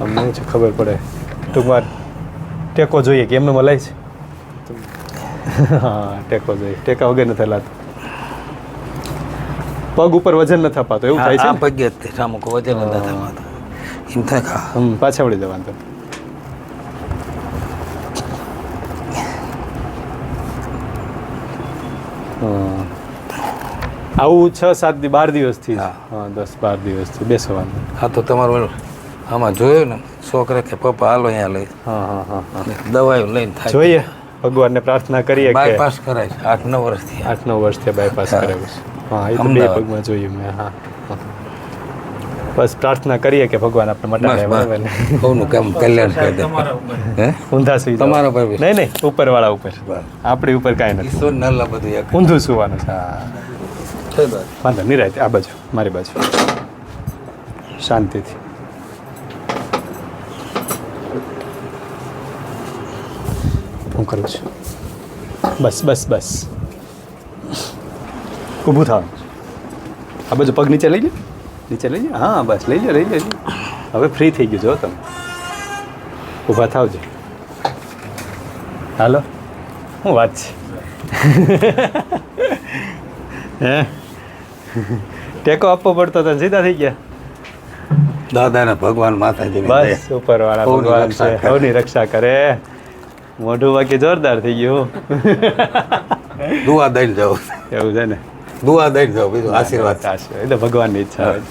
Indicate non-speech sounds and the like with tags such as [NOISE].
અમને છે ખબર પડે. ટૂંકમાં ટેકો જોઈએ કે એમને મલાય છે? [LAUGHS] હા ટેકો જોઈએ. ટેકા વગર નથી લાતો પગ ઉપર વજન નથી અપાતો. એવું થાય છે? પગે જ તે વજન નથી થતું. એમ થાય હમ પાછા વળી જવાનું તો. આવું છ સાત બાર દિવસથી દસ બાર દિવસથી બેસવાનું. હા તો તમારું આમાં જોયું ને છોકરા કે પપ્પા હાલો અહીંયા લઈ. હા હા હા હા. દવાઓ લઈને થાય. જોઈએ. ભગવાનને પ્રાર્થના કરીએ બાયપાસ કરાય છે. આઠ નવ વર્ષથી આઠ નવ વર્ષથી બાયપાસ કરાય કરાવ્યું છે. હા એ તો બે પગમાં જોયું મેં. હા હા. બસ પ્રાર્થના કરીએ કે ભગવાન આપણે મટાડે બરાબર ને બસ કામ કલ્યાણ કરી દે. હે? ઊંધા સુઈ. તમારા પર. નહીં નહીં ઉપરવાળા ઉપર. આપણી ઉપર કાંઈ નથી. ઈશ્વર નલ્લા બધું એક. ઊંધું સુવાનું છે. હા. વાંધો નિરાય આ બાજુ મારી બાજુ. શાંતિથી. કરું છું. બસ બસ બસ. ઊભું થવાનું આ બધું પગ નીચે લઈ લે. નીચે લઈ લે. હા બસ લઈ લે લઈ લે હવે ફ્રી થઈ ગયું જો તમે. ઊભા થાવજો હાલો. શું વાત છે. હે? ટેકો આપવો પડતો તો સીધા થઈ ગયા. દાદાને ભગવાન માતાજી બસ. ઉપર વાળા ભગવાન. સૌની રક્ષા કરે. મોઢું બાકી જોરદાર થઈ ગયું. દુઆ દઈ જાવ એવું છે ને? દુઆ દઈ જાવ બીજું આશીર્વાદ. એટલે ભગવાનની ઈચ્છા હોય.